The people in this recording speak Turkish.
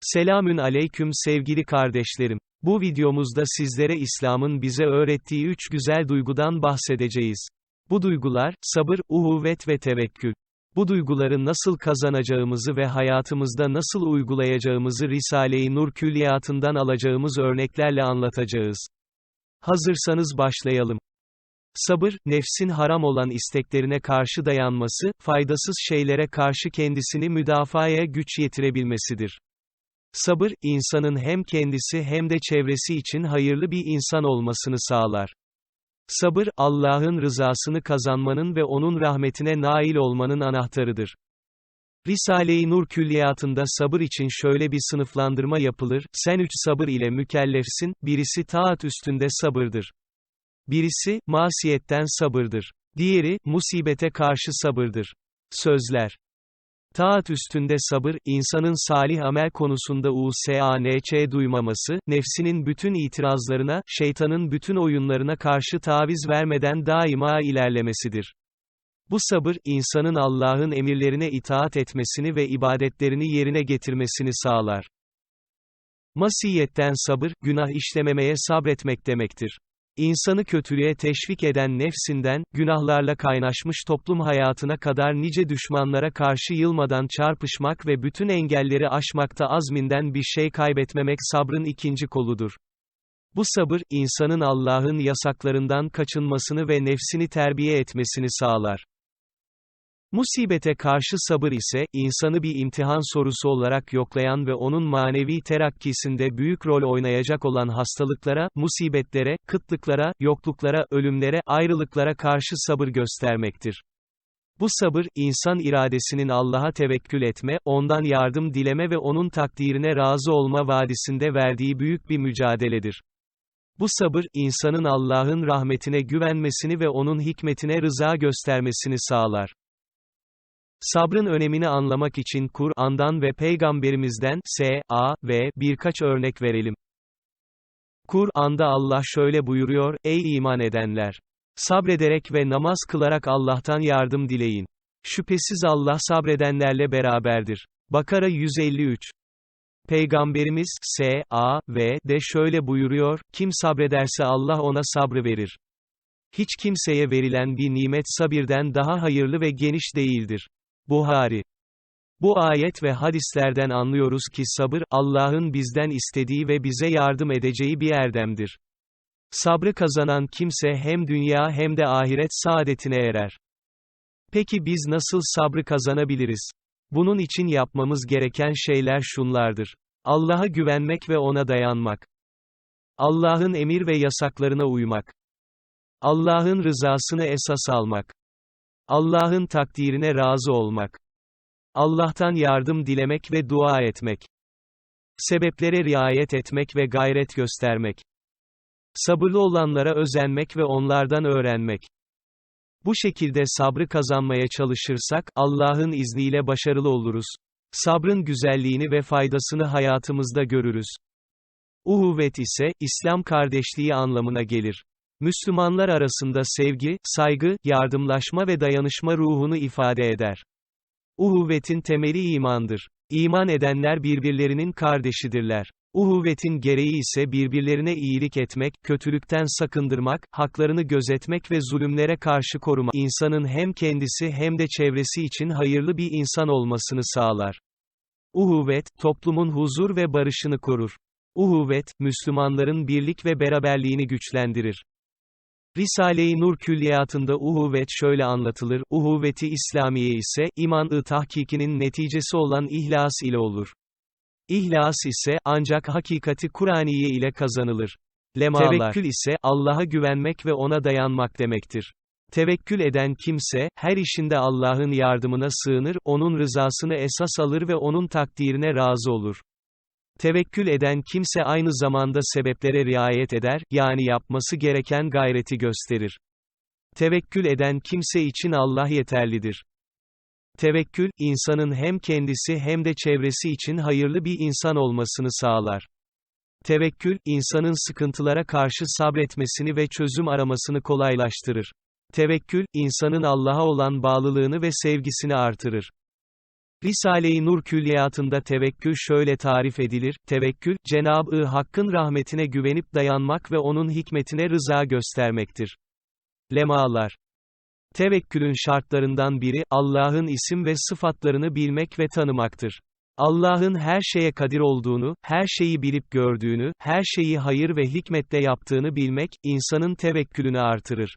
Selamün aleyküm sevgili kardeşlerim. Bu videomuzda sizlere İslam'ın bize öğrettiği üç güzel duygudan bahsedeceğiz. Bu duygular, sabır, uhuvvet ve tevekkül. Bu duyguları nasıl kazanacağımızı ve hayatımızda nasıl uygulayacağımızı Risale-i Nur külliyatından alacağımız örneklerle anlatacağız. Hazırsanız başlayalım. Sabır, nefsin haram olan isteklerine karşı dayanması, faydasız şeylere karşı kendisini müdafaya güç yetirebilmesidir. Sabır, insanın hem kendisi hem de çevresi için hayırlı bir insan olmasını sağlar. Sabır, Allah'ın rızasını kazanmanın ve onun rahmetine nail olmanın anahtarıdır. Risale-i Nur külliyatında sabır için şöyle bir sınıflandırma yapılır, sen üç sabır ile mükellefsin, birisi taat üstünde sabırdır. Birisi, masiyetten sabırdır. Diğeri, musibete karşı sabırdır. Sözler Taat üstünde sabır, insanın salih amel konusunda usanç duymaması, nefsinin bütün itirazlarına, şeytanın bütün oyunlarına karşı taviz vermeden daima ilerlemesidir. Bu sabır, insanın Allah'ın emirlerine itaat etmesini ve ibadetlerini yerine getirmesini sağlar. Masiyetten sabır, günah işlememeye sabretmek demektir. İnsanı kötülüğe teşvik eden nefsinden, günahlarla kaynaşmış toplum hayatına kadar nice düşmanlara karşı yılmadan çarpışmak ve bütün engelleri aşmakta azminden bir şey kaybetmemek sabrın ikinci koludur. Bu sabır, insanın Allah'ın yasaklarından kaçınmasını ve nefsini terbiye etmesini sağlar. Musibete karşı sabır ise, insanı bir imtihan sorusu olarak yoklayan ve onun manevi terakkisinde büyük rol oynayacak olan hastalıklara, musibetlere, kıtlıklara, yokluklara, ölümlere, ayrılıklara karşı sabır göstermektir. Bu sabır, insan iradesinin Allah'a tevekkül etme, ondan yardım dileme ve onun takdirine razı olma vadisinde verdiği büyük bir mücadeledir. Bu sabır, insanın Allah'ın rahmetine güvenmesini ve onun hikmetine rıza göstermesini sağlar. Sabrın önemini anlamak için Kur'an'dan ve Peygamberimizden S.A. ve birkaç örnek verelim. Kur'an'da Allah şöyle buyuruyor, Ey iman edenler! Sabrederek ve namaz kılarak Allah'tan yardım dileyin. Şüphesiz Allah sabredenlerle beraberdir. Bakara 153 Peygamberimiz S.A. ve de şöyle buyuruyor, kim sabrederse Allah ona sabrı verir. Hiç kimseye verilen bir nimet sabirden daha hayırlı ve geniş değildir. Buhari bu ayet ve hadislerden anlıyoruz ki sabır, Allah'ın bizden istediği ve bize yardım edeceği bir erdemdir. Sabrı kazanan kimse hem dünya hem de ahiret saadetine erer. Peki biz nasıl sabrı kazanabiliriz? Bunun için yapmamız gereken şeyler şunlardır. Allah'a güvenmek ve ona dayanmak. Allah'ın emir ve yasaklarına uymak. Allah'ın rızasını esas almak. Allah'ın takdirine razı olmak. Allah'tan yardım dilemek ve dua etmek. Sebeplere riayet etmek ve gayret göstermek. Sabırlı olanlara özenmek ve onlardan öğrenmek. Bu şekilde sabrı kazanmaya çalışırsak, Allah'ın izniyle başarılı oluruz. Sabrın güzelliğini ve faydasını hayatımızda görürüz. Uhuvvet ise, İslam kardeşliği anlamına gelir. Müslümanlar arasında sevgi, saygı, yardımlaşma ve dayanışma ruhunu ifade eder. Uhuvvetin temeli imandır. İman edenler birbirlerinin kardeşidirler. Uhuvvetin gereği ise birbirlerine iyilik etmek, kötülükten sakındırmak, haklarını gözetmek ve zulümlere karşı koruma, insanın hem kendisi hem de çevresi için hayırlı bir insan olmasını sağlar. Uhuvvet, toplumun huzur ve barışını korur. Uhuvvet, Müslümanların birlik ve beraberliğini güçlendirir. Risale-i Nur külliyatında uhuvvet şöyle anlatılır, uhuvveti İslamiye ise, iman-ı tahkikinin neticesi olan ihlas ile olur. İhlas ise, ancak hakikati Kur'aniye ile kazanılır. Lemalar. Tevekkül ise, Allah'a güvenmek ve ona dayanmak demektir. Tevekkül eden kimse, her işinde Allah'ın yardımına sığınır, onun rızasını esas alır ve onun takdirine razı olur. Tevekkül eden kimse aynı zamanda sebeplere riayet eder, yani yapması gereken gayreti gösterir. Tevekkül eden kimse için Allah yeterlidir. Tevekkül, insanın hem kendisi hem de çevresi için hayırlı bir insan olmasını sağlar. Tevekkül, insanın sıkıntılara karşı sabretmesini ve çözüm aramasını kolaylaştırır. Tevekkül, insanın Allah'a olan bağlılığını ve sevgisini artırır. Risale-i Nur külliyatında tevekkül şöyle tarif edilir, tevekkül, Cenab-ı Hakk'ın rahmetine güvenip dayanmak ve onun hikmetine rıza göstermektir. Lemalar Tevekkülün şartlarından biri, Allah'ın isim ve sıfatlarını bilmek ve tanımaktır. Allah'ın her şeye kadir olduğunu, her şeyi bilip gördüğünü, her şeyi hayır ve hikmetle yaptığını bilmek, insanın tevekkülünü artırır.